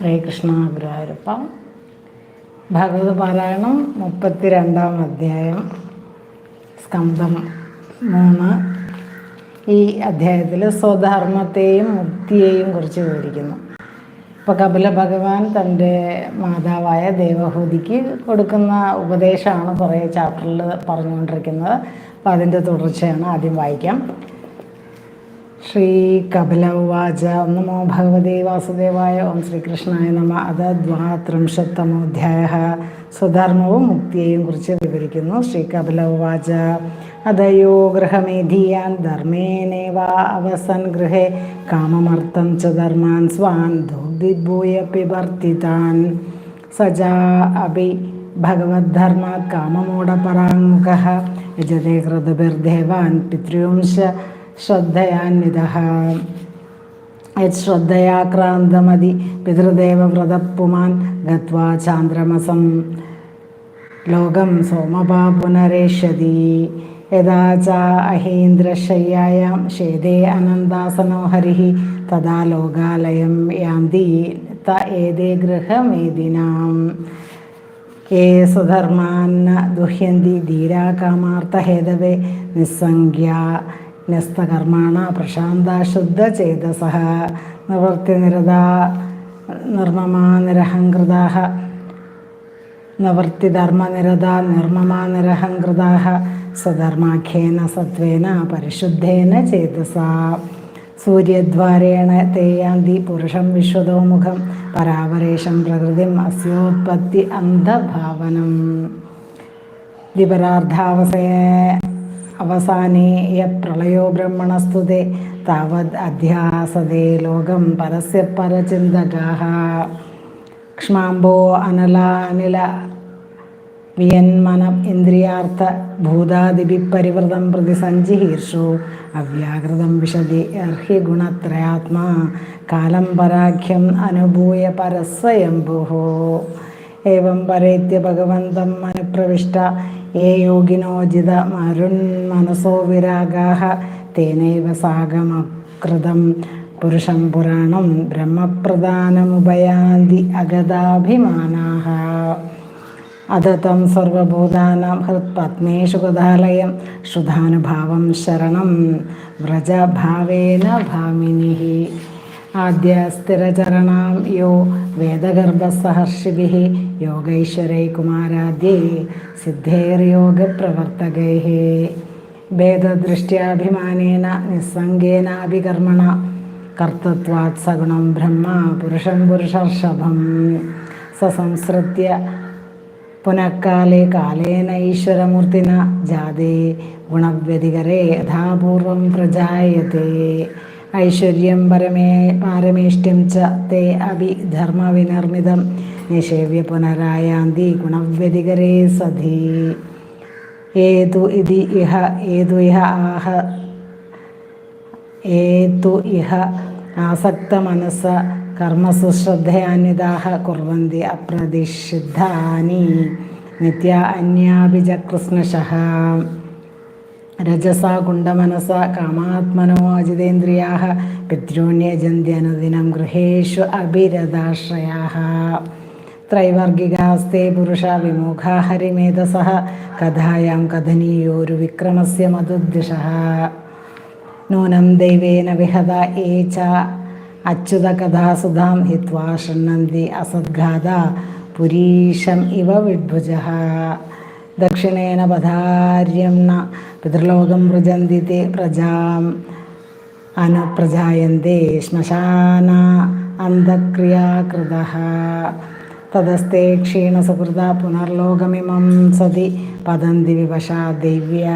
ഹരേ കൃഷ്ണ ഗുരുവായൂരപ്പ. ഭഗവത് പാരായണം മുപ്പത്തിരണ്ടാം അധ്യായം സ്കന്ധം മൂന്ന്. ഈ അധ്യായത്തിൽ സ്വധർമ്മത്തെയും മുക്തിയെയും കുറിച്ച് വിവരിക്കുന്നു. ഇപ്പോൾ കപില ഭഗവാൻ തന്റെ മാതാവായ ദേവഹൂതിക്ക് കൊടുക്കുന്ന ഉപദേശമാണ് കുറേ ചാപ്റ്ററിൽ പറഞ്ഞുകൊണ്ടിരിക്കുന്നത്. അപ്പോൾ അതിന്റെ തുടർച്ചയാണ് ആദ്യം വായിക്കാം. ശ്രീ കപില ഉവാച നമോ ഭഗവതേ വാസുദേവായ ഓം ശ്രീകൃഷ്ണായ നമ അത് ദ്വാത്രിംശത്തമോധ്യായ സ്വധർമ്മവും മുക്തിയെയും കുറിച്ച് വിവരിക്കുന്നു ശ്രീ കപില ഉവാച അതയോ ഗൃഹമേധീയാൻ ധർമ്മേനേവ അവസൻ ഗൃഹേ കാമമർത്ഥം ച ധർമാൻ സ്വാൻ ദുഗ്ധിഭൂയ പിബർത്തിതാൻ സജാ അഭി ഭഗവദ്ധർമാത് കാമമൂഢപരാങ്മുഖ യജതേ കൃതഭിർദേവാൻ പിതൃംശ ശ്രദ്ധയാന്വിതഃ. ശ്രദ്ധയാക്രാന്തമതി പിതൃദേവവ്രതപ്പുമാൻ ഗത്വാ ചാന്ദ്രമസം. ലോകം സോമപാ പുനരേഷ്യതി. യഥാ ച അഹീന്ദ്രശയ്യായാം ശേദേ അനന്താസനോ ഹരിः തഥാ ലോകാലയം യാന്തി ത ഏതേ ഗൃഹമേദിനാം ये സ്വധർമാന്ന ദുഹ്യന്തി ധീരാ കാമാർത്ഥഹേതവേ നിസ്സംഖ്യ. ന്യസ്തകർമാണ പ്രശാന്ത ശുദ്ധ ചേതസ നിവൃത്തിനിരത നിർമ്മമാ നിരഹങ്കൃതാ നിവൃത്തിധർമ്മനിരത നിർമ്മമാ നിരഹങ്കൃതാ സ്വധർമാഖ്യേന സത്വേന പരിശുദ്ധേന ചേതസ സൂര്യദ്വാരേണ തേയാന്തി പുരുഷം വിശ്വതോമുഖം പരാപരേഷം പ്രകൃതിം അസ്യോത്പത്തി അന്ധഭാവനം. ദിപരാർദ്ധാവസേ അവസാനേ യ പ്രളയോ ബ്രഹ്മണസ്തുതേ താവത് അധ്യാസതേ ലോകം പരസ്യ പരസ്യപരചിന്തകാഹ ക്ഷ്മാംബോ അനലാനില വിയന്മനം ഇന്ദ്രിയാർത്ഥ ഭൂതാദിപി പരിവൃതം പ്രതി സഞ്ചിഹീർഷു. അവ്യാകൃതം വിശദി അർഹി ഗുണത്രയാത്മാ കാലം പരാഖ്യം അനുഭൂയ പരസ്വയംഭുഹോ ഏവം പരേത്യ ഭഗവന്തം അനുപ്രവിഷ്ട യേ യോഗിനോചിതമരുന്മനസോ വിരാഗാഹ തേനൈവ സാഗമകൃതം. പുരുഷം പുരാണം ബ്രഹ്മപ്രധാനമുപയാന്തി അഗതാഭിമാനാഹ. അതതം സർവഭൂതാനാം ഹൃത്പത്മേഷു ശുധാനുഭാവം ശരണം വ്രജഭാവേന ഭാമിനിഹി. ആദ്യ സ്ഥിരചരണം യോ വേദഗർഭസഹർഷിഭി യോഗൈശ്വരൈ കുമാരാദ്യേ സിദ്ധേർയോഗപ്രവർത്തകൈ. ഭേദദൃഷ്ട്യാഭിമാനേന നിസ്സംഗേനാഭികർമ്മണ കർത്തത്വാത് സഗുണം ബ്രഹ്മ പുരുഷം പുരുഷർഷഭം. സസംസൃത്യ പുനഃക്കാലേ കാലേന ഈശ്വരമൂർത്തിന ജാതേ ഗുണവ്യതികരേ യഥാപൂർവം പ്രജായത്തെ ഐശ്വര്യം പരമേ പാരമേഷ്ടം ച തേ അഭി ധർമ്മവിനിർമ്മിതം. നിഷേവ്യ പുനരായാന്തി ഗുണവ്യതികരേ സധി. ഏതു ഇതി ഇഹ ഏതു ഇഹ ആഹ ഏതു ഇഹ ആസക്തമനസ കർമ്മസു ശ്രദ്ധയാന്വിതാः കുർവന്തി അപ്രതിഷിദ്ധാനി നിത്യ അന്യാഭിചകൃഷ്ണശः രജസാ കുണ്ടമനസ കാമാത്മനോ അജിതേന്ദ്രിയാः പിതॄണ്യജന്ത്യനുദിനം ഗൃഹേഷു അഭിരതാശ്രയാ ത്രൈവർഗികാസ്തേ പുരുഷ വിമുഖാ ഹരിമേധസ കഥായാം കഥനീയോരു വിക്രമസ്യ മധുദ്ദിഷ നൂനം ദൈവേന വിഹത ഏ ച അച്യുതകഥാസുധാം ഹിത്വാ ശൃണ്ണന്തി അസദ്ഘാത പുരീഷം ഇവ വിഡ്ഭുജः ദക്ഷിണേന പധാര്യംണ പിതൃലോകം വൃജന്തി തേ പ്രജാം. അനുപ്രജായന്തേ ശ്മശാന അന്ധക്രിയാകൃത. തതസ്തേ ക്ഷീണസുഹൃത പുനർലോകമിമം സതി. പതന്തി വിവശ ദൈവ്യ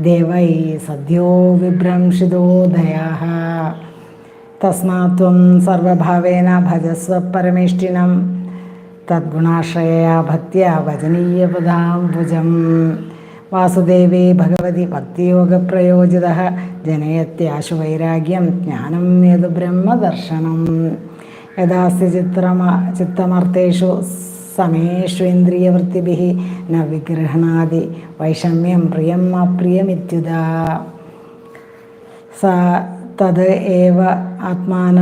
ദേവൈ സദ്യോ വിഭ്രംഷിതോദയാ തസ്മാത് ത്വം സർവഭാവേന ഭജസ്വ പരമേഷ്ഠിനം തദ്ഗുണാശ്രയയാ ഭക്തിയ ഭജനീയപദാംബുജം വാസുദേവേ ഭഗവതി ഭക്തിയോഗപ്രയോജിത ജനയത്യാശു വൈരാഗ്യം ജ്ഞാനം ഏത് ബ്രഹ്മദർശനം യഥാസ്തി ചിത്രമ ചിത്തമർത്ഥേഷു സമേഷ്വേന്ദ്രിയവൃത്തിഭിः ന വിഗൃഹണാതി വൈഷമ്യം പ്രിയം അപ്രിയമിത്യുത സ തത് ഏവ ആത്മാന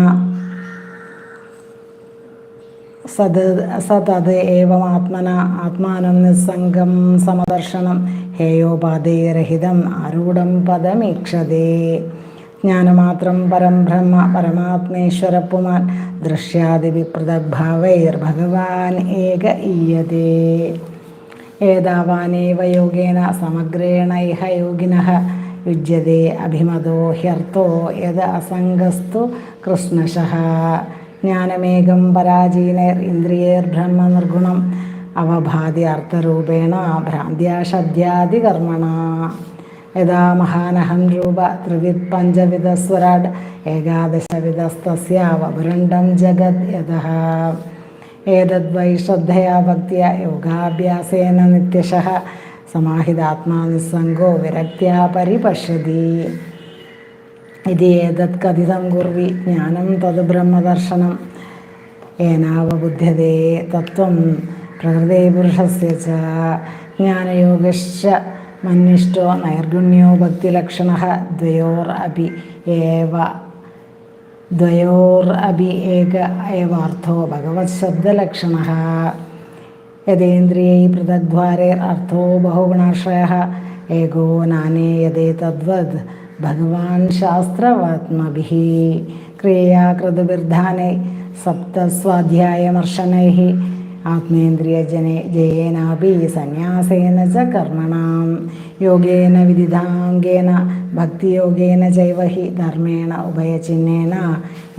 സത് സതത് ഏവമാത്മന ആത്മാനം നിസ്സംഗം സമദർശനം. ഹേയോപാധേയരഹിതം ആരൂഢം പദമീക്ഷതേ. ജ്ഞാനമാത്രം പരം ബ്രഹ്മ പരമാത്മേശ്വരപ്പുമാൻ ദൃശ്യാദിവിപൃഥഗ്ഭാവൈർഭഗവാൻ ഏക ഈയതേ. ഏതാവാനേവ യോഗേന സമഗ്രേണ ഇഹ യോഗിനഃ. യുജ്യത്തെ അഭിമതോ ഹ്യർത്ഥോ യത് അസംഗസ്തു കൃഷ്ണശഃ. ജ്ഞാനമേകം പരാജീനൈർ ഇന്ദ്രിയൈർബ്രഹ്മ നിർഗുണം അവഭാതി അർത്ഥരൂപേണ ഭ്രാന്ത്യാഷദ്യാദികർമ്മണ യഥാ മഹാനഹം രൂപ ത്രിവിത് പഞ്ചവിധസ്വരാട് ഏകാദശവിധസ്തസ്യ വപുരണ്ഡം ജഗത് യഥ. ഏതദ്വൈ ശ്രദ്ധയാ ഭക്തിയ യോഗാഭ്യാസേന നിത്യശ. സമാഹിതാത്മാ നിസ്സംഗോ വിരക്ത്യാ പരിപശ്യതി. ഇത് ഏതത് കഥിതം കുർവി ജ്ഞാനം തത് ബ്രഹ്മദർശനം. ഏനാവബുദ്ധ്യതേ തത്വം പ്രകൃതേ പുരുഷസ്യ ജ്ഞാനയോഗശ്ച മന്വിഷ്ടോ നൈർഗുണ്യോ ഭക്തിലക്ഷണ ദ്വയോർ അപി ഏവ. ദ്വയോർ അപി ഏക ഏവാർത്ഥോ ഭഗവത് ശബ്ദലക്ഷണ. യഥേന്ദ്രിയൈ പൃഥഗ്ദ്വാരൈർ അർത്ഥോ ബഹുഗുണാശ്രയ. ഏകോ നാനേ യഥേ തദ്വത് ഭഗവാൻ ശാസ്ത്രവാത്മഭി ക്രിയാകൃതബിർധാനെ കൃതബിർധാനൈ സപ്തസ്വാധ്യായമർശനൈः ആത്മേന്ദ്രിയജനെ ജയേനാപി സന്യാസേന ച കർമ്മണം യോഗേന വിദിതാംഗേന ഭക്തിയോഗേന ചൈവ ഹി ധർമ്മേണ ഉഭയചിഹ്നേന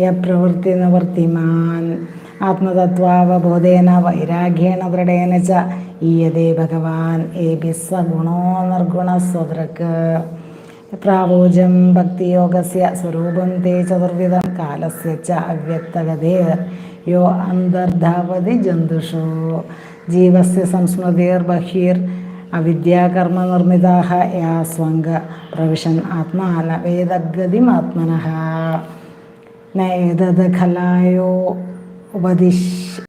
യപ്രവൃത്തി നിവർത്തിമാൻ ആത്മതത്വാവബോധേന വൈരാഗ്യേണ ദൃഢേന ച ഈയതേ ഭഗവാൻ ഏഭി സഗുണോ നിർഗുണസ്വതൃക് പ്രാവോജം ഭക്തിയോഗസ്യ സ്വരൂപം തേ ചതുർവിധം കാലസ്യ ച അവ്യക്തഗതേർ യോ അന്തർധാവതി ജന്തുഷു. ജീവസ്യ അവിദ്യാകർമ്മ നിർമ്മിത യാ സ്വംഗ പ്രവിശൻ ആത്മാന വേദഗതിമാത്മനഃ ന ഏതത് ഖലായോ ഉപദിശ്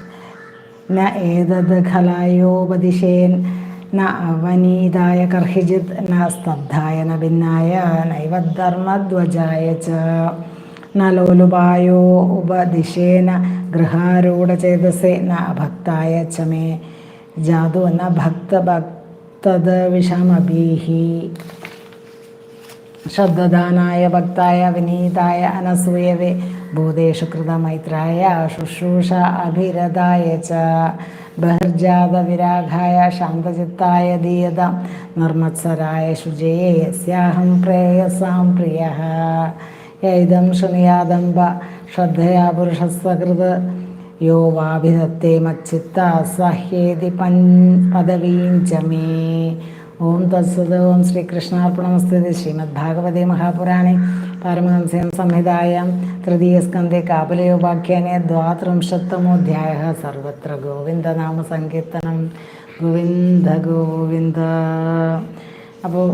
ന ഏതത് ഖലായോപദിശേൻ ന അവനീതായ കർഹിജിത് ന സ്തബ്ധായ ന ഭിന്നായ നൈവധർമ്മധ്വജായ ച. ന ലോലുപായോ ഉപദിശേന ഗൃഹാരൂഢചേതസേ ന ഭക്തായ ച മേ. ജാതു ന ഭക്തഭക്തത് വിഷമഭീഹി. ശബ്ദദാനായ ഭക്തായ വിനീതായ അനസൂയവേ ഭൂതേഷു കൃതമൈത്രായ ശുശ്രൂഷ അഭിരതായ ച ബഹിർജാതവിരാഗായ ശാന്തചിത്തായ ദീയത നിർമ്മത്സരായ ശുചയേ യസ്യാഹം പ്രേയസാം പ്രിയ. യൈതം ശൃണിയാദംബ ശ്രദ്ധയാ പുരുഷസ്വകൃത് യോ വാഭിധത്തെ മച്ചിത്ത സഹ്യേതി പൻ പദവീം ഓം തത്സത് ഓം ശ്രീകൃഷ്ണാർപ്പണമസ്തുതി ശ്രീമദ് ഭാഗവതേ മഹാപുരാണേ പാരമഹംസ്യം സംഹിതായാം തൃതീയസ്കന്ധേ കാപലയോപാഖ്യാനെ ദ്വാത്രിംശത്തമോധ്യായ സർവത്ര ഗോവിന്ദനാമസങ്കീർത്തനം ഗോവിന്ദ ഗോവിന്ദ. അപ്പോൾ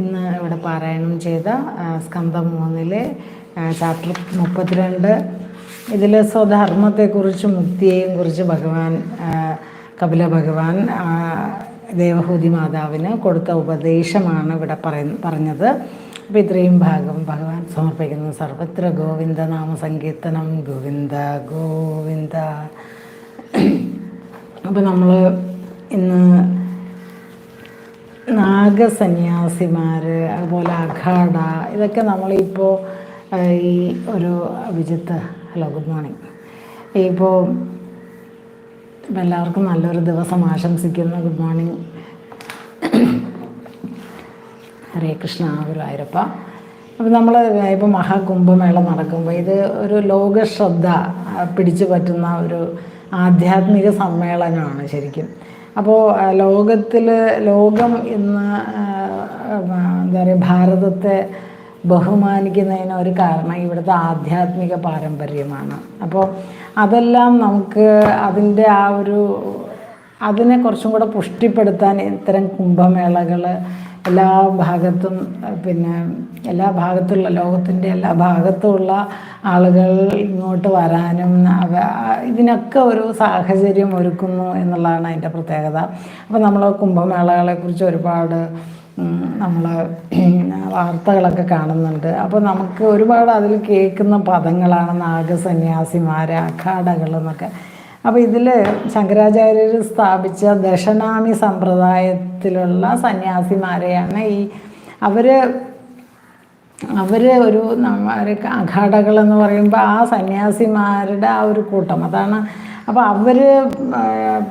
ഇന്ന് ഇവിടെ പാരായണം ചെയ്ത സ്കന്ധം മൂന്നിലെ ചാപ്റ്റർ മുപ്പത്തിരണ്ട്. ഇതിൽ സ്വധർമ്മത്തെക്കുറിച്ച് മുക്തിയെയും കുറിച്ച് ഭഗവാൻ കപില ഭഗവാൻ ദേവഹൂതി മാതാവിന് കൊടുത്ത ഉപദേശമാണ് ഇവിടെ പറഞ്ഞത്. അപ്പോൾ ഇത്രയും ഭാഗം ഭഗവാൻ സമർപ്പിക്കുന്നു. സർവത്ര ഗോവിന്ദ നാമ സങ്കീർത്തനം. ഗോവിന്ദ ഗോവിന്ദ. അപ്പോൾ നമ്മൾ ഇന്ന് നാഗസന്യാസിമാർ അതുപോലെ അഖാഡ ഇതൊക്കെ നമ്മളിപ്പോൾ ഈ ഒരു വിജിത്ത് ഹലോ ഗുഡ് മോർണിംഗ്. ഇപ്പോൾ എല്ലാവർക്കും നല്ലൊരു ദിവസം ആശംസിക്കുന്നു. Good morning Hare Krishna Guruvayurappa. അപ്പം നമ്മൾ ഇപ്പോൾ മഹാകുംഭമേള നടക്കുമ്പോൾ ഇത് ഒരു ലോകശ്രദ്ധ പിടിച്ചു പറ്റുന്ന ഒരു ആധ്യാത്മിക സമ്മേളനമാണ് ശരിക്കും. അപ്പോൾ ലോകത്തിൽ ലോകം ഇന്ന് എന്താ പറയുക ഭാരതത്തെ ബഹുമാനിക്കുന്നതിന് ഒരു കാരണം ഇവിടുത്തെ ആധ്യാത്മിക പാരമ്പര്യമാണ്. അപ്പോൾ അതെല്ലാം നമുക്ക് അതിന്റെ ആ ഒരു അതിനെ കുറച്ചും കൂടെ പുഷ്ടിപ്പെടുത്താൻ ഇത്തരം കുംഭമേളകൾ എല്ലാ ഭാഗത്തും പിന്നെ എല്ലാ ഭാഗത്തുള്ള ലോകത്തിന്റെ എല്ലാ ഭാഗത്തുമുള്ള ആളുകൾ ഇങ്ങോട്ട് വരാനും ഇതിനൊക്കെ ഒരു സാഹചര്യം ഒരുക്കുന്നു എന്നുള്ളതാണ് അതിന്റെ പ്രത്യേകത. അപ്പോൾ നമ്മൾ കുംഭമേളകളെക്കുറിച്ച് ഒരുപാട് നമ്മൾ വാർത്തകളൊക്കെ കാണുന്നുണ്ട്. അപ്പോൾ നമുക്ക് ഒരുപാട് അതിൽ കേൾക്കുന്ന പദങ്ങളാണ് നാഗസന്യാസിമാർ അഖാഡകൾ എന്നൊക്കെ. അപ്പോൾ ഇതിൽ ശങ്കരാചാര്യർ സ്ഥാപിച്ച ദശനാമി സമ്പ്രദായത്തിലുള്ള സന്യാസിമാരെയാണ് ഈ അവർ അവർ ഒരു ഒരു എന്ന് പറയുമ്പോൾ ആ സന്യാസിമാരുടെ ആ ഒരു കൂട്ടം. അതാണ് അപ്പോൾ അവർ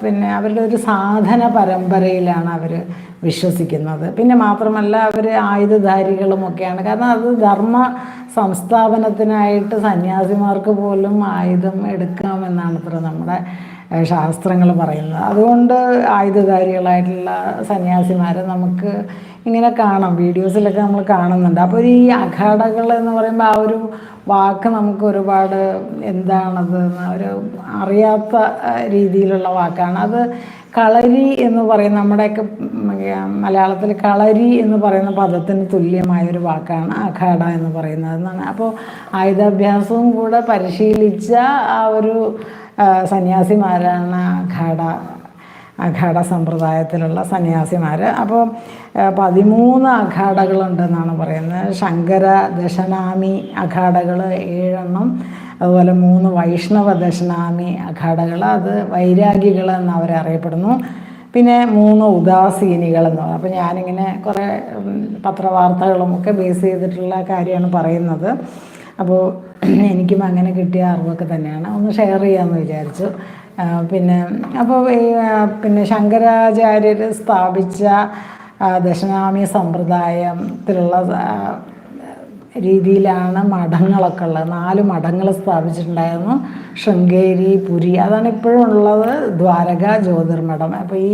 പിന്നെ അവരുടെ ഒരു സാധന പരമ്പരയിലാണ് അവർ വിശ്വസിക്കുന്നത്. പിന്നെ മാത്രമല്ല അവർ ആയുധധാരികളുമൊക്കെയാണ്. കാരണം അത് ധർമ്മ സംസ്ഥാപനത്തിനായിട്ട് സന്യാസിമാർക്ക് പോലും ആയുധം എടുക്കാമെന്നാണ് അത്ര നമ്മുടെ ശാസ്ത്രങ്ങൾ പറയുന്നത്. അതുകൊണ്ട് ആയുധധാരികളായിട്ടുള്ള സന്യാസിമാരെ നമുക്ക് ഇങ്ങനെ കാണാം. വീഡിയോസിലൊക്കെ നമ്മൾ കാണുന്നുണ്ട്. അപ്പോൾ ഈ അഖാഡകൾ എന്ന് പറയുമ്പോൾ ആ ഒരു വാക്ക് നമുക്ക് ഒരുപാട് എന്താണത് ഒരു അറിയാത്ത രീതിയിലുള്ള വാക്കാണ്. അത് കളരി എന്ന് പറയുന്ന നമ്മുടെയൊക്കെ മലയാളത്തിൽ കളരി എന്ന് പറയുന്ന പദത്തിന് തുല്യമായ ഒരു വാക്കാണ് അഖാഡ എന്ന് പറയുന്നത് എന്നാണ്. അപ്പോൾ ആയുധാഭ്യാസവും കൂടെ പരിശീലിച്ച ആ ഒരു സന്യാസിമാരാണ് അഖാഡ അഖാഡ സമ്പ്രദായത്തിലുള്ള സന്യാസിമാർ അപ്പോൾ പതിമൂന്ന് അഖാഡകളുണ്ടെന്നാണ് പറയുന്നത്. ശങ്കര ദശനാമി അഖാഡകൾ ഏഴെണ്ണം. അതുപോലെ മൂന്ന് വൈഷ്ണവ ദശനാമി അഖാഡകൾ അത് വൈരാഗികൾ എന്ന് അവരറിയപ്പെടുന്നു പിന്നെ മൂന്ന് ഉദാസീനികൾ എന്ന് പറയും. അപ്പോൾ ഞാനിങ്ങനെ കുറേ പത്രവാർത്തകളും ഒക്കെ ബേസ് ചെയ്തിട്ടുള്ള കാര്യമാണ് പറയുന്നത്. അപ്പോൾ എനിക്കും അങ്ങനെ കിട്ടിയ അറിവൊക്കെ തന്നെയാണ്. ഒന്ന് ഷെയർ ചെയ്യാമെന്ന് വിചാരിച്ചു. പിന്നെ അപ്പോൾ ഈ പിന്നെ ശങ്കരാചാര്യർ സ്ഥാപിച്ച ദശനാമി സമ്പ്രദായത്തിലുള്ള രീതിയിലാണ് മഠങ്ങളൊക്കെ ഉള്ളത്. നാല് മഠങ്ങൾ സ്ഥാപിച്ചിട്ടുണ്ടായിരുന്നു. ശൃംഗേരി പുരി അതാണ് ഇപ്പോഴും ഉള്ളത് ദ്വാരക ജ്യോതിർമഠം. അപ്പോൾ ഈ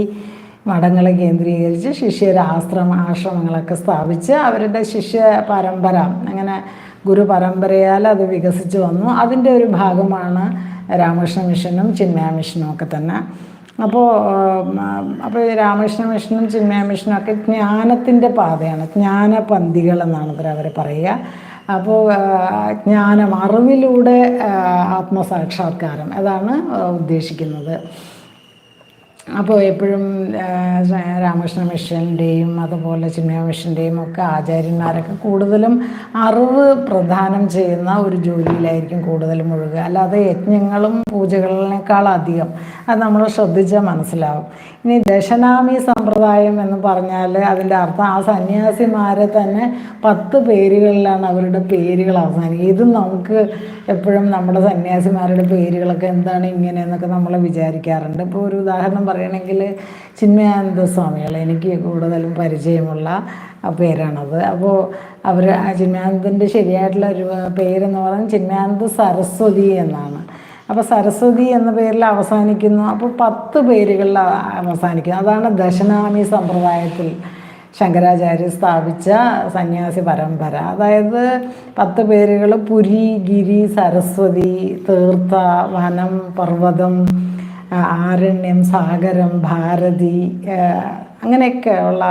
മഠങ്ങളെ കേന്ദ്രീകരിച്ച് ശിഷ്യരാശ്രമ ആശ്രമങ്ങളൊക്കെ സ്ഥാപിച്ച് അവരുടെ ശിഷ്യ പരമ്പര അങ്ങനെ ഗുരു പരമ്പരയാൽ അത് വികസിച്ച് വന്നു. അതിന്റെ ഒരു ഭാഗമാണ് രാമകൃഷ്ണ മിഷനും ചിന്മയ മിഷനും ഒക്കെ തന്നെ. അപ്പോൾ അപ്പോൾ രാമകൃഷ്ണ മിഷനും ചിന്മയ മിഷനും ഒക്കെ ജ്ഞാനത്തിന്റെ പാതയാണ്. ജ്ഞാനപന്തികൾ എന്നാണ് ഇവർ അവർ പറയുക. അപ്പോൾ ജ്ഞാനം അറിവിലൂടെ ആത്മസാക്ഷാത്കാരം അതാണ് ഉദ്ദേശിക്കുന്നത്. അപ്പോൾ എപ്പോഴും രാമകൃഷ്ണ മിഷന്റെയും അതുപോലെ ചിന്മയ മിഷന്റെയും ഒക്കെ ആചാര്യന്മാരൊക്കെ കൂടുതലും അറിവ് പ്രദാനം ചെയ്യുന്ന ഒരു ജോലിയിലായിരിക്കും കൂടുതലും മുഴുകുക. അല്ലാതെ യജ്ഞങ്ങളും പൂജകളിനേക്കാളധികം അത് നമ്മൾ ശ്രദ്ധിച്ചാൽ മനസ്സിലാവും. ഇനി ദശനാമി സമ്പ്രദായം എന്ന് പറഞ്ഞാൽ അതിന്റെ അർത്ഥം ആ സന്യാസിമാരെ തന്നെ പത്ത് പേരുകളിലാണ് അവരുടെ പേരുകൾ അവസാനിക്കുക ഇതും നമുക്ക് എപ്പോഴും നമ്മുടെ സന്യാസിമാരുടെ പേരുകളൊക്കെ എന്താണ് ഇങ്ങനെ എന്നൊക്കെ നമ്മൾ വിചാരിക്കാറുണ്ട്. ഇപ്പോൾ ഒരു ഉദാഹരണം പറയുകയാണെങ്കിൽ ചിന്മയാനന്ദ സ്വാമികൾ എനിക്ക് കൂടുതലും പരിചയമുള്ള പേരാണത്. അപ്പോൾ അവർ ചിന്മയാനന്ദന്റെ ശരിയായിട്ടുള്ള ഒരു പേരെന്ന് പറഞ്ഞാൽ ചിന്മയാനന്ദ സരസ്വതി എന്നാണ്. അപ്പോൾ സരസ്വതി എന്ന പേരിൽ അവസാനിക്കുന്നു. അപ്പോൾ പത്ത് പേരുകളിൽ അവസാനിക്കുന്നു. അതാണ് ദശനാമി സമ്പ്രദായത്തിൽ ശങ്കരാചാര്യ സ്ഥാപിച്ച സന്യാസി പരമ്പര. അതായത് പത്ത് പേരുകൾ പുരി ഗിരി സരസ്വതി തീർത്ഥ വനം പർവതം ആരണ്യം സാഗരം ഭാരതി അങ്ങനെയൊക്കെയുള്ള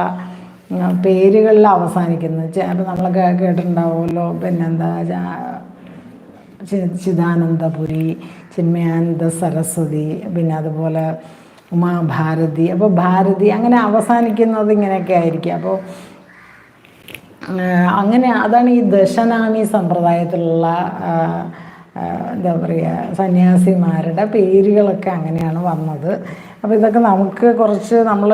പേരുകളിൽ അവസാനിക്കുന്നു. അപ്പം നമ്മളൊക്കെ കേട്ടിട്ടുണ്ടാവുമല്ലോ. പിന്നെന്താ ചിദാനന്ദപുരി ചിന്മയാനന്ദ സരസ്വതി പിന്നെ അതുപോലെ ഉമാഭാരതി. അപ്പോൾ ഭാരതി അങ്ങനെ അവസാനിക്കുന്നത് ഇങ്ങനെയൊക്കെ ആയിരിക്കും. അപ്പോൾ അങ്ങനെ അതാണ് ഈ ദശനാമി സമ്പ്രദായത്തിലുള്ള എന്താ പറയുക സന്യാസിമാരുടെ പേരുകളൊക്കെ അങ്ങനെയാണ് വന്നത്. അപ്പോൾ ഇതൊക്കെ നമുക്ക് കുറച്ച് നമ്മൾ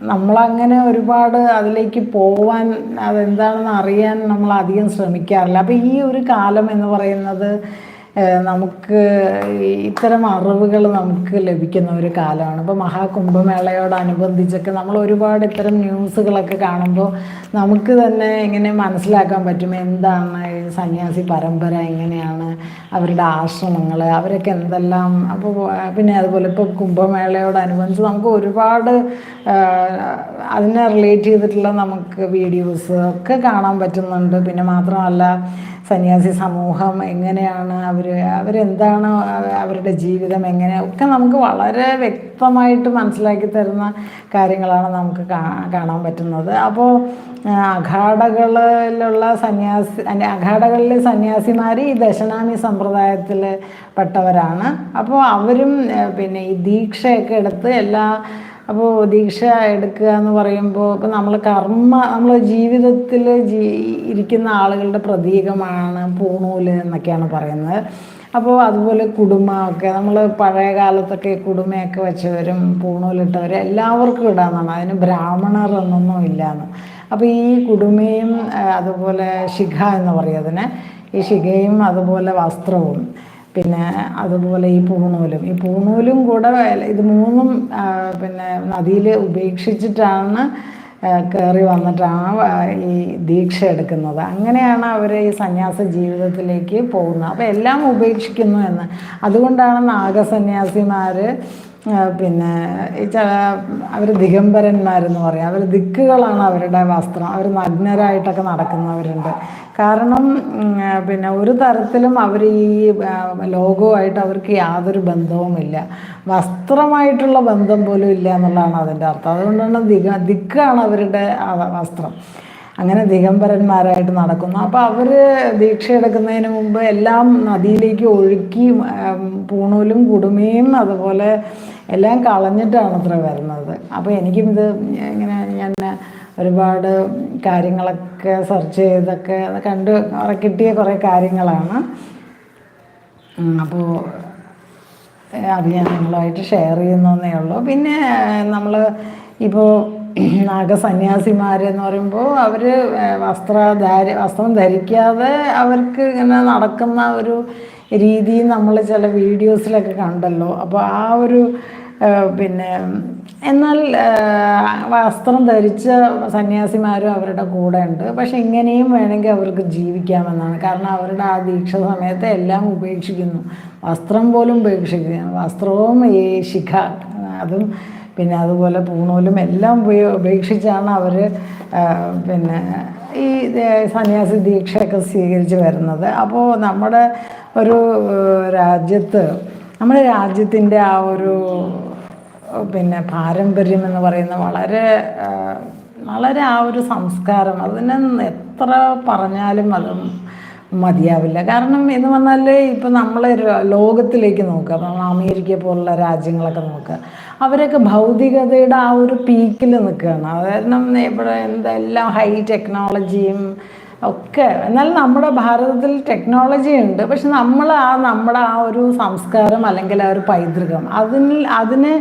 നമ്മളങ്ങനെ ഒരുപാട് അതിലേക്ക് പോവാൻ അതെന്താണെന്ന് അറിയാൻ നമ്മൾ അധികം ശ്രമിക്കാറില്ല. അപ്പോൾ ഈ ഒരു കാലം എന്ന് പറയുന്നത് നമുക്ക് ഇത്തരം അറിവുകൾ നമുക്ക് ലഭിക്കുന്ന ഒരു കാലമാണ്. ഇപ്പോൾ മഹാകുംഭമേളയോടനുബന്ധിച്ചൊക്കെ നമ്മൾ ഒരുപാട് ഇത്തരം ന്യൂസുകളൊക്കെ കാണുമ്പോൾ നമുക്ക് തന്നെ ഇങ്ങനെ മനസ്സിലാക്കാൻ പറ്റും എന്താണ് സന്യാസി പരമ്പര എങ്ങനെയാണ് അവരുടെ ആശ്രമങ്ങൾ അവരൊക്കെ എന്തെല്ലാം അപ്പോൾ പിന്നെ അതുപോലെ ഇപ്പോൾ കുംഭമേളയോടനുബന്ധിച്ച് നമുക്ക് ഒരുപാട് അതിനെ റിലേറ്റ് ചെയ്തിട്ടുള്ള നമുക്ക് വീഡിയോസ് ഒക്കെ കാണാൻ പറ്റുന്നുണ്ട്. പിന്നെ മാത്രമല്ല സന്യാസി സമൂഹം എങ്ങനെയാണ് അവർ അവരെന്താണ് അവരുടെ ജീവിതം എങ്ങനെ ഒക്കെ നമുക്ക് വളരെ വ്യക്തമായിട്ട് മനസ്സിലാക്കി തരുന്ന കാര്യങ്ങളാണ് നമുക്ക് കാണാൻ പറ്റുന്നത്. അപ്പോൾ അഘാടകളിലുള്ള സന്യാസി അഘാടകളിലെ സന്യാസിമാർ ഈ ദശനാമി സമ്പ്രദായത്തിൽ പെട്ടവരാണ്. അപ്പോൾ അവരും പിന്നെ ഈ ദീക്ഷയൊക്കെ എടുത്ത് എല്ലാ അപ്പോൾ ദീക്ഷ എടുക്കുക എന്ന് പറയുമ്പോൾ ഇപ്പോൾ നമ്മൾ കർമ്മ നമ്മൾ ജീവിതത്തിൽ ജീ ഇരിക്കുന്ന ആളുകളുടെ പ്രതീകമാണ് പൂണൂൽ എന്നൊക്കെയാണ് പറയുന്നത്. അപ്പോൾ അതുപോലെ കുടുംബമൊക്കെ നമ്മൾ പഴയ കാലത്തൊക്കെ കുടുംബയൊക്കെ വെച്ചവരും പൂണൂലിട്ടവരും എല്ലാവർക്കും ഇടാമെന്നാണ് അതിന് ബ്രാഹ്മണർ എന്നൊന്നും ഇല്ലയെന്ന് അപ്പോൾ ഈ കുടുമയും അതുപോലെ ശിഖ എന്ന് പറയും അതിന്. ഈ ശിഖയും അതുപോലെ വസ്ത്രവും. പിന്നെ അതുപോലെ ഈ പൂണൂലും ഈ പൂണൂലും കൂടെ ഇത് മൂന്നും പിന്നെ നദിയിൽ ഉപേക്ഷിച്ചിട്ടാണ് കയറി വന്നിട്ടാണ് ഈ ദീക്ഷ എടുക്കുന്നത്. അങ്ങനെയാണ് അവർ ഈ സന്യാസ ജീവിതത്തിലേക്ക് പോകുന്നത്. അപ്പോൾ എല്ലാം ഉപേക്ഷിക്കുന്നു എന്ന്. അതുകൊണ്ടാണ് നാഗസന്യാസിമാർ പിന്നെ അവർ ദിഗംബരന്മാരെന്ന് പറയും. അവർ ദിക്കുകളാണ് അവരുടെ വസ്ത്രം. അവർ നഗ്നരായിട്ടൊക്കെ നടക്കുന്നവരുണ്ട്. കാരണം പിന്നെ ഒരു തരത്തിലും അവർ ഈ ലോകവുമായിട്ട് അവർക്ക് യാതൊരു ബന്ധവുമില്ല. വസ്ത്രമായിട്ടുള്ള ബന്ധം പോലും ഇല്ല എന്നുള്ളതാണ് അതിന്റെ അർത്ഥം. അതുകൊണ്ടാണ് ദിഗ ദിക്കാണ് അവരുടെ വസ്ത്രം. അങ്ങനെ ദിഗംബരന്മാരായിട്ട് നടക്കുന്നു. അപ്പോൾ അവർ ദീക്ഷ എടുക്കുന്നതിന് മുമ്പ് എല്ലാം നദിയിലേക്ക് ഒഴുക്കി പൂണൂലും കുടുമയും അതുപോലെ എല്ലാം കളഞ്ഞിട്ടാണ് അത്ര വരുന്നത്. അപ്പോൾ എനിക്കും ഇത് ഇങ്ങനെ ഞാൻ ഒരുപാട് കാര്യങ്ങളൊക്കെ സെർച്ച് ചെയ്തൊക്കെ കണ്ട് കിട്ടിയ കുറേ കാര്യങ്ങളാണ്. അപ്പോൾ അത് ഞാൻ നിങ്ങളുമായിട്ട് ഷെയർ ചെയ്യുന്നതേ ഉള്ളൂ. പിന്നെ നമ്മൾ ഇപ്പോൾ നാഗസന്യാസിമാരെന്ന് പറയുമ്പോൾ അവർ വസ്ത്രധാരി വസ്ത്രം ധരിക്കാതെ അവർക്ക് ഇങ്ങനെ നടക്കുന്ന ഒരു രീതി നമ്മൾ ചില വീഡിയോസിലൊക്കെ കണ്ടല്ലോ. അപ്പോൾ ആ ഒരു പിന്നെ എന്നാൽ വസ്ത്രം ധരിച്ച സന്യാസിമാരും അവരുടെ കൂടെ ഉണ്ട് പക്ഷെ ഇങ്ങനെയും വേണമെങ്കിൽ അവർക്ക് ജീവിക്കാമെന്നാണ്. കാരണം അവരുടെ ആ ദീക്ഷ സമയത്ത് എല്ലാം ഉപേക്ഷിക്കുന്നു. വസ്ത്രം പോലും ഉപേക്ഷിക്കുന്നു. വസ്ത്രവും ഈ ശിഖ അതും പിന്നെ അതുപോലെ പൂണൂലും എല്ലാം ഉപയോ- ഉപേക്ഷിച്ചാണ് അവർ പിന്നെ ഈ സന്യാസി ദീക്ഷയൊക്കെ സ്വീകരിച്ച് വരുന്നത്. അപ്പോൾ നമ്മുടെ ഒരു രാജ്യത്ത് നമ്മുടെ രാജ്യത്തിന്റെ ആ ഒരു പിന്നെ പാരമ്പര്യം എന്ന് പറയുന്ന വളരെ വളരെ ആ ഒരു സംസ്കാരം അതിനെ എത്ര പറഞ്ഞാലും അത് മതിയാവില്ല. കാരണം എന്ന് പറഞ്ഞാൽ ഇപ്പം നമ്മൾ ലോകത്തിലേക്ക് നോക്കുക. അപ്പം നമ്മൾ അമേരിക്ക പോലുള്ള രാജ്യങ്ങളൊക്കെ നോക്കുക. അവരൊക്കെ ഭൗതികതയുടെ ആ ഒരു പീക്കിൽ നിൽക്കുകയാണ്. അതായത് നമ്മൾ ഇവിടെ എന്തെല്ലാം ഹൈ ടെക്നോളജിയും ഒക്കെ. എന്നാൽ നമ്മുടെ ഭാരതത്തിൽ ടെക്നോളജി ഉണ്ട്. പക്ഷെ നമ്മൾ ആ നമ്മുടെ ആ ഒരു സംസ്കാരം അല്ലെങ്കിൽ ആ ഒരു പൈതൃകം അതിന് അതിനെ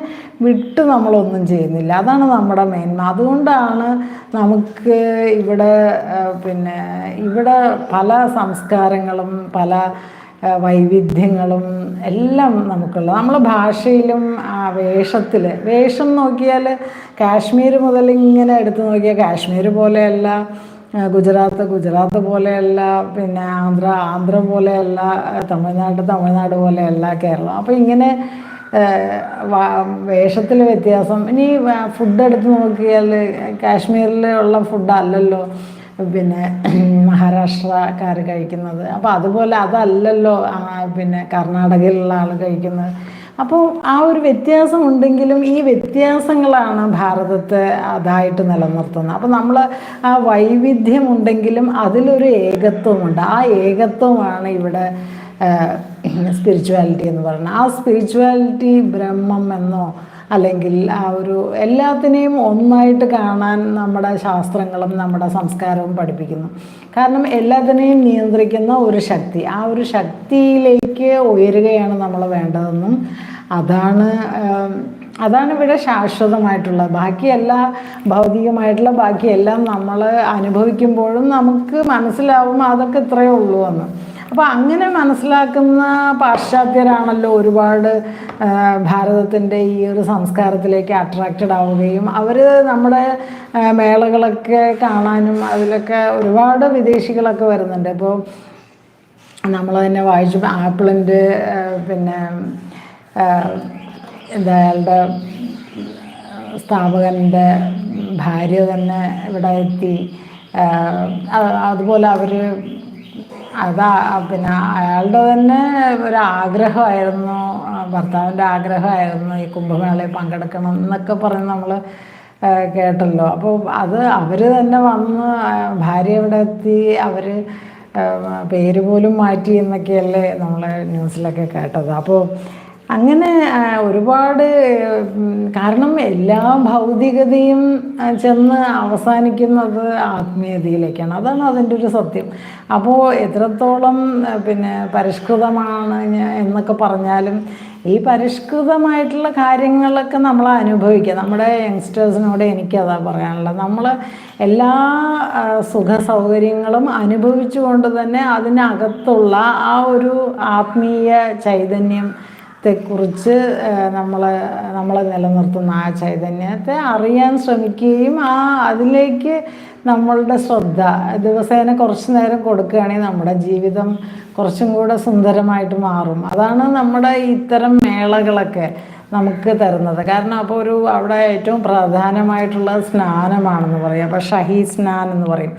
വിട്ട് നമ്മളൊന്നും ചെയ്യുന്നില്ല. അതാണ് നമ്മുടെ മേന്മ. അതുകൊണ്ടാണ് നമുക്ക് ഇവിടെ പിന്നെ ഇവിടെ പല സംസ്കാരങ്ങളും പല വൈവിധ്യങ്ങളും എല്ലാം നമുക്കുള്ളത്. നമ്മൾ ഭാഷയിലും വേഷത്തിൽ വേഷം നോക്കിയാൽ കാശ്മീർ മുതൽ ഇങ്ങനെ എടുത്തു നോക്കിയാൽ കാശ്മീർ പോലെയല്ല. ഗുജറാത്ത് ഗുജറാത്ത് പോലെയല്ല പിന്നെ ആന്ധ്ര ആന്ധ്ര പോലെയല്ല തമിഴ്നാട് തമിഴ്നാട് പോലെയല്ല കേരളം. അപ്പോൾ ഇങ്ങനെ വേഷത്തിൽ വ്യത്യാസം. ഇനി ഫുഡ് എടുത്ത് നോക്കിയാൽ കാശ്മീരിൽ ഉള്ള ഫുഡ് അല്ലല്ലോ. പിന്നെ മഹാരാഷ്ട്രക്കാർ കഴിക്കുന്നത്. അപ്പോൾ അതുപോലെ അതല്ലല്ലോ പിന്നെ കർണാടകയിലുള്ള ആൾ കഴിക്കുന്നത്. അപ്പോൾ ആ ഒരു വ്യത്യാസം ഉണ്ടെങ്കിലും ഈ വ്യത്യാസങ്ങളാണ് ഭാരതത്തെ അതായിട്ട് നിലനിർത്തുന്നത്. അപ്പോൾ നമ്മൾ ആ വൈവിധ്യം ഉണ്ടെങ്കിലും അതിലൊരു ഏകത്വമുണ്ട്. ആ ഏകത്വമാണ് ഇവിടെ സ്പിരിച്വാലിറ്റി എന്ന് പറയുന്നത്. ആ സ്പിരിച്വാലിറ്റി ബ്രഹ്മം എന്നോ അല്ലെങ്കിൽ ആ ഒരു എല്ലാത്തിനെയും ഒന്നായിട്ട് കാണാൻ നമ്മുടെ ശാസ്ത്രങ്ങളും നമ്മുടെ സംസ്കാരവും പഠിപ്പിക്കുന്നു. കാരണം എല്ലാത്തിനെയും നിയന്ത്രിക്കുന്ന ഒരു ശക്തി ആ ഒരു ശക്തിയിലേക്ക് ഉയരുകയാണ് നമ്മൾ വേണ്ടതെന്നും അതാണ് അതാണ് ഇവിടെ ശാശ്വതമായിട്ടുള്ളത് ബാക്കി എല്ലാ ഭൗതികമായിട്ടുള്ള ബാക്കിയെല്ലാം നമ്മൾ അനുഭവിക്കുമ്പോഴും നമുക്ക് മനസ്സിലാവും അതൊക്കെ ഇത്രയേ ഉള്ളൂ എന്ന്. അപ്പോൾ അങ്ങനെ മനസ്സിലാക്കുന്ന പാശ്ചാത്യരാണല്ലോ ഒരുപാട് ഭാരതത്തിന്റെ ഈ ഒരു സംസ്കാരത്തിലേക്ക് അട്രാക്റ്റഡ് ആവുകയും അവർ നമ്മുടെ മേളകളൊക്കെ കാണാനും അതിലൊക്കെ ഒരുപാട് വിദേശികളൊക്കെ വരുന്നുണ്ട്. അപ്പോൾ നമ്മൾ തന്നെ വായിച്ചു ആപ്പിളിന്റെ പിന്നെ എന്താ അയാളുടെ സ്ഥാപകന്റെ ഭാര്യ തന്നെ ഇവിടെ എത്തി. അതുപോലെ അവർ അതാ പിന്നെ അയാളുടെ തന്നെ ഒരാഗ്രഹമായിരുന്നു ഭർത്താവിന്റെ ആഗ്രഹമായിരുന്നു ഈ കുംഭമേളയിൽ പങ്കെടുക്കണം എന്നൊക്കെ പറഞ്ഞ് നമ്മൾ കേട്ടല്ലോ. അപ്പോൾ അത് അവർ തന്നെ വന്ന് ഭാര്യ ഇവിടെ എത്തി അവർ പേര് പോലും മാറ്റി എന്നൊക്കെയല്ലേ നമ്മൾ ന്യൂസിലൊക്കെ കേട്ടത്. അപ്പോൾ അങ്ങനെ ഒരുപാട് കാരണം എല്ലാ ഭൗതികതയും ചെന്ന് അവസാനിക്കുന്നത് ആത്മീയതയിലേക്കാണ്. അതാണ് അതിന്റെ ഒരു സത്യം. അപ്പോൾ എത്രത്തോളം പിന്നെ പരിഷ്കൃതമാണ് എന്നൊക്കെ പറഞ്ഞാലും ഈ പരിഷ്കൃതമായിട്ടുള്ള കാര്യങ്ങളൊക്കെ നമ്മൾ അനുഭവിക്കുക. നമ്മുടെ യങ്സ്റ്റേഴ്സിനോട് എനിക്കതാ പറയാനുള്ളത്. നമ്മൾ എല്ലാ സുഖ സൗകര്യങ്ങളും അനുഭവിച്ചുകൊണ്ട് തന്നെ അതിനകത്തുള്ള ആ ഒരു ആത്മീയ ചൈതന്യം ത്തെക്കുറിച്ച് നമ്മൾ നമ്മളെ നിലനിർത്തുന്ന ആ ചൈതന്യത്തെ അറിയാൻ ശ്രമിക്കുകയും ആ അതിലേക്ക് നമ്മളുടെ ശ്രദ്ധ ദിവസേന കുറച്ച് നേരം കൊടുക്കുകയാണെങ്കിൽ നമ്മുടെ ജീവിതം കുറച്ചും കൂടെ സുന്ദരമായിട്ട് മാറും. അതാണ് നമ്മുടെ ഇത്തരം മേളകളൊക്കെ നമുക്ക് തരുന്നത്. കാരണം അപ്പോൾ ഒരു അവിടെ ഏറ്റവും പ്രധാനമായിട്ടുള്ള സ്നാനമാണെന്ന് പറയും. അപ്പോൾ ഷഹി സ്നാൻ എന്ന് പറയും.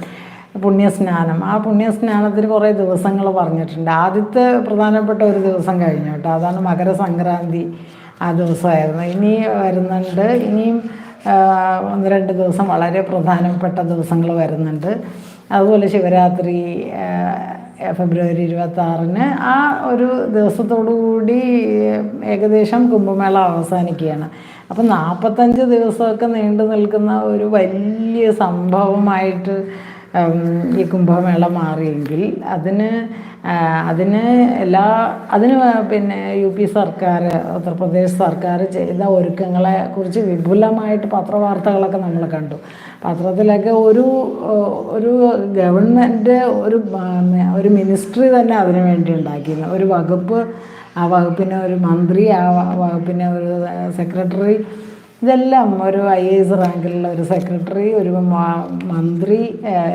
പുണ്യസ്നാനം. ആ പുണ്യസ്നാനത്തിന് കുറേ ദിവസങ്ങൾ പറഞ്ഞിട്ടുണ്ട്. ആദ്യത്തെ പ്രധാനപ്പെട്ട ഒരു ദിവസം കഴിഞ്ഞു കേട്ടോ. അതാണ് മകരസംക്രാന്തി ആ ദിവസമായിരുന്നു. ഇനി വരുന്നുണ്ട്. ഇനിയും ഒന്ന് രണ്ട് ദിവസം വളരെ പ്രധാനപ്പെട്ട ദിവസങ്ങൾ വരുന്നുണ്ട്. അതുപോലെ ശിവരാത്രി ഫെബ്രുവരി ഇരുപത്തി ആറിന് ആ ഒരു കൂടി ഏകദേശം കുംഭമേള അവസാനിക്കുകയാണ്. അപ്പം നാൽപ്പത്തഞ്ച് ദിവസമൊക്കെ നീണ്ടു നിൽക്കുന്ന ഒരു വലിയ സംഭവമായിട്ട് ഈ കുംഭമേള മാറിയെങ്കിൽ അതിന് അതിന് എല്ലാ അതിന് പിന്നെ യു പി സർക്കാർ ഉത്തർപ്രദേശ് സർക്കാർ ചെയ്ത ഒരുക്കങ്ങളെ കുറിച്ച് വിപുലമായിട്ട് പത്രവാർത്തകളൊക്കെ നമ്മൾ കണ്ടു. പത്രത്തിലൊക്കെ ഒരു ഒരു ഗവൺമെന്റ് ഒരു ഒരു മിനിസ്ട്രി തന്നെ അതിനു വേണ്ടി ഉണ്ടാക്കിയിരുന്നു. ഒരു വകുപ്പ് ആ വകുപ്പിന് ഒരു മന്ത്രി ആ വകുപ്പിന് ഒരു സെക്രട്ടറി ഇതെല്ലാം ഒരു ഐ എസ് റാങ്കിലുള്ള ഒരു സെക്രട്ടറി ഒരു മന്ത്രി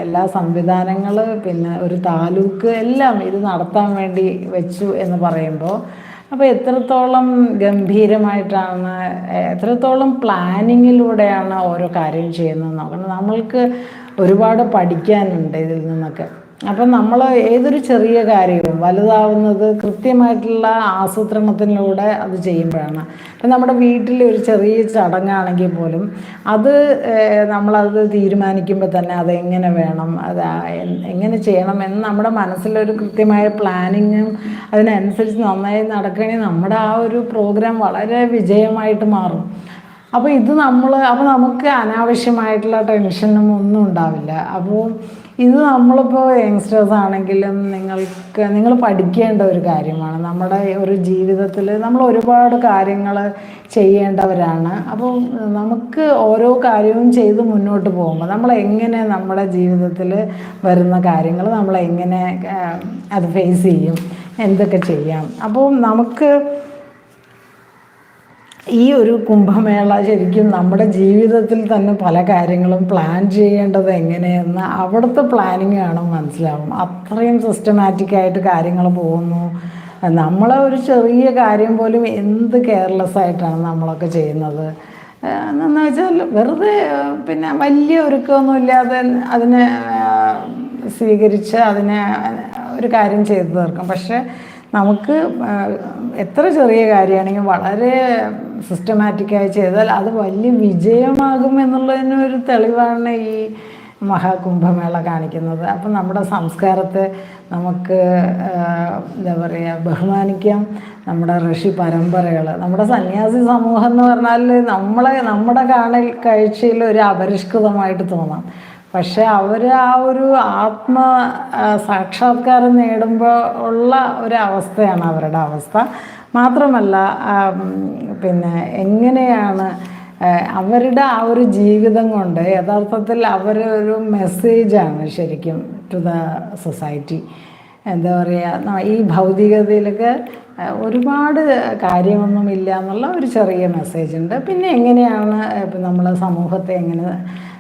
എല്ലാ സംവിധാനങ്ങൾ പിന്നെ ഒരു താലൂക്ക് എല്ലാം ഇത് നടത്താൻ വേണ്ടി വെച്ചു എന്ന് പറയുമ്പോൾ അപ്പോൾ എത്രത്തോളം ഗംഭീരമായിട്ടാണ് എത്രത്തോളം പ്ലാനിങ്ങിലൂടെയാണ് ഓരോ കാര്യം ചെയ്യുന്നത് നോക്കണം. നമ്മൾക്ക് ഒരുപാട് പഠിക്കാനുണ്ട് ഇതിൽ നിന്നൊക്കെ. അപ്പം നമ്മൾ ഏതൊരു ചെറിയ കാര്യവും വലുതാവുന്നത് കൃത്യമായിട്ടുള്ള ആസൂത്രണത്തിലൂടെ അത് ചെയ്യുമ്പോഴാണ്. ഇപ്പം നമ്മുടെ വീട്ടിൽ ഒരു ചെറിയ ചടങ്ങാണെങ്കിൽ പോലും അത് നമ്മളത് തീരുമാനിക്കുമ്പോൾ തന്നെ അതെങ്ങനെ വേണം അത് എങ്ങനെ ചെയ്യണം എന്ന് നമ്മുടെ മനസ്സിലൊരു കൃത്യമായ പ്ലാനിങ്ങും അതിനനുസരിച്ച് നന്നായി നടക്കുകയാണെങ്കിൽ നമ്മുടെ ആ ഒരു പ്രോഗ്രാം വളരെ വിജയമായിട്ട് മാറും. അപ്പോൾ ഇത് നമ്മൾ അപ്പോൾ നമുക്ക് അനാവശ്യമായിട്ടുള്ള ടെൻഷനും ഒന്നും ഉണ്ടാവില്ല. അപ്പോൾ ഇത് നമ്മളിപ്പോൾ യങ്സ്റ്റേഴ്സ് ആണെങ്കിലും നിങ്ങൾക്ക് നിങ്ങൾ പഠിക്കേണ്ട ഒരു കാര്യമാണ്. നമ്മുടെ ഒരു ജീവിതത്തിൽ നമ്മൾ ഒരുപാട് കാര്യങ്ങൾ ചെയ്യേണ്ടവരാണ്. അപ്പോൾ നമുക്ക് ഓരോ കാര്യവും ചെയ്ത് മുന്നോട്ട് പോകുമ്പോൾ നമ്മൾ എങ്ങനെ നമ്മുടെ ജീവിതത്തിൽ വരുന്ന കാര്യങ്ങൾ നമ്മൾ എങ്ങനെ അത് ഫേസ് ചെയ്യും? എന്തൊക്കെ ചെയ്യാം? അപ്പോൾ നമുക്ക് ഈ ഒരു കുംഭമേള ശരിക്കും നമ്മുടെ ജീവിതത്തിൽ തന്നെ പല കാര്യങ്ങളും പ്ലാൻ ചെയ്യേണ്ടത് എങ്ങനെയെന്ന് അവിടുത്തെ പ്ലാനിങ് കാണും മനസ്സിലാവും അത്രയും സിസ്റ്റമാറ്റിക് ആയിട്ട് കാര്യങ്ങൾ പോകുന്നു. നമ്മളെ ഒരു ചെറിയ കാര്യം പോലും എന്ത് കെയർലെസ് ആയിട്ടാണ് നമ്മളൊക്കെ ചെയ്യുന്നത്? എന്ന് വെച്ചാൽ വെറുതെ പിന്നെ വലിയ ഒരുക്കമൊന്നും ഇല്ലാതെ അതിനെ സ്വീകരിച്ച് അതിനെ ഒരു കാര്യം ചെയ്തു തീർക്കും. പക്ഷേ നമുക്ക് എത്ര ചെറിയ കാര്യമാണെങ്കിൽ വളരെ സിസ്റ്റമാറ്റിക്കായി ചെയ്താൽ അത് വലിയ വിജയമാകും എന്നുള്ളതിന് ഒരു തെളിവാണ് ഈ മഹാകുംഭമേള കാണിക്കുന്നത്. അപ്പം നമ്മുടെ സംസ്കാരത്തെ നമുക്ക് എന്താ പറയുക ബഹുമാനിക്കാം. നമ്മുടെ ഋഷി പരമ്പരകൾ നമ്മുടെ സന്യാസി സമൂഹം എന്ന് പറഞ്ഞാൽ നമ്മളെ നമ്മുടെ കാണൽ കാഴ്ചയിൽ ഒരു അപരിഷ്കൃതമായിട്ട് തോന്നാം. പക്ഷെ അവർ ആ ഒരു ആത്മ സാക്ഷാത്കാരം നേടുമ്പോൾ ഉള്ള ഒരു അവസ്ഥയാണ് അവരുടെ അവസ്ഥ. മാത്രമല്ല പിന്നെ എങ്ങനെയാണ് അവരുടെ ആ ഒരു ജീവിതം കൊണ്ട് യഥാർത്ഥത്തിൽ അവരൊരു മെസ്സേജാണ് ശരിക്കും ടു ദ സൊസൈറ്റി എന്താ പറയുക ഈ ഭൗതികതയിലൊക്കെ ഒരുപാട് കാര്യമൊന്നും ഇല്ല എന്നുള്ള ഒരു ചെറിയ മെസ്സേജ് ഉണ്ട്. പിന്നെ എങ്ങനെയാണ് ഇപ്പം നമ്മൾ സമൂഹത്തെ എങ്ങനെ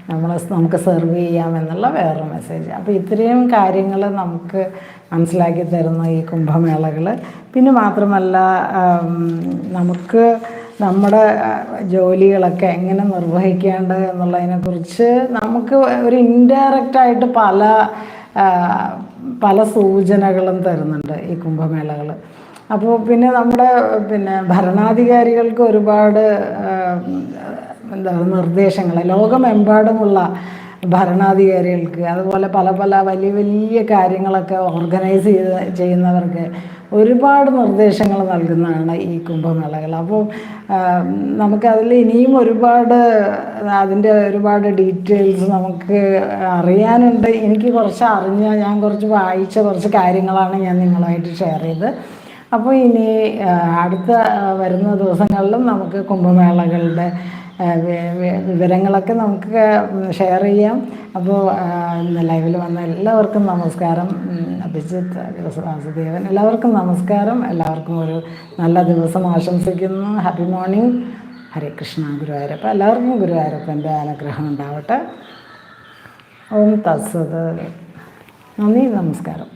നമ്മൾ നമുക്ക് സെർവ് ചെയ്യാം എന്നുള്ള വേറൊരു മെസ്സേജ് അപ്പോൾ ഇത്രയും കാര്യങ്ങൾ നമുക്ക് മനസ്സിലാക്കി തരുന്ന ഈ കുംഭമേളകൾ പിന്നെ മാത്രമല്ല നമുക്ക് നമ്മുടെ ജോലികളൊക്കെ എങ്ങനെ നിർവഹിക്കേണ്ടത് എന്നുള്ളതിനെക്കുറിച്ച് നമുക്ക് ഒരു ഇൻഡയറക്റ്റായിട്ട് പല പല സൂചനകളും തരുന്നുണ്ട് ഈ കുംഭമേളകൾ അപ്പോൾ പിന്നെ നമ്മുടെ പിന്നെ ഭരണാധികാരികൾക്ക് ഒരുപാട് എന്താ നിർദ്ദേശങ്ങൾ. ലോകമെമ്പാടുമുള്ള ഭരണാധികാരികൾക്ക് അതുപോലെ പല പല വലിയ വലിയ കാര്യങ്ങളൊക്കെ ഓർഗനൈസ് ചെയ്ത് ചെയ്യുന്നവർക്ക് ഒരുപാട് നിർദ്ദേശങ്ങൾ നൽകുന്നതാണ് ഈ കുംഭമേളകൾ. അപ്പോൾ നമുക്കതിൽ ഇനിയും ഒരുപാട് അതിന്റെ ഒരുപാട് ഡീറ്റെയിൽസ് നമുക്ക് അറിയാനുണ്ട്. എനിക്ക് കുറച്ച് അറിഞ്ഞ ഞാൻ കുറച്ച് വായിച്ച കുറച്ച് കാര്യങ്ങളാണ് ഞാൻ നിങ്ങളുമായിട്ട് ഷെയർ ചെയ്ത് അപ്പോൾ ഇനി അടുത്ത വരുന്ന ദിവസങ്ങളിലും നമുക്ക് കുംഭമേളകളുടെ വിവരങ്ങളൊക്കെ നമുക്ക് ഷെയർ ചെയ്യാം. അപ്പോൾ ലൈവിൽ വന്ന എല്ലാവർക്കും നമസ്കാരം. അഭിജിത്ത് വാസുദേവൻ എല്ലാവർക്കും നമസ്കാരം. എല്ലാവർക്കും ഒരു നല്ല ദിവസം ആശംസിക്കുന്നു. ഹാപ്പി മോർണിംഗ് ഹരേ കൃഷ്ണ ഗുരുവായൂരപ്പ എല്ലാവർക്കും ഗുരുവായൂരപ്പന്റെ അനുഗ്രഹം ഉണ്ടാവട്ടെ. ഓം തത്സത്. നന്ദി നമസ്കാരം.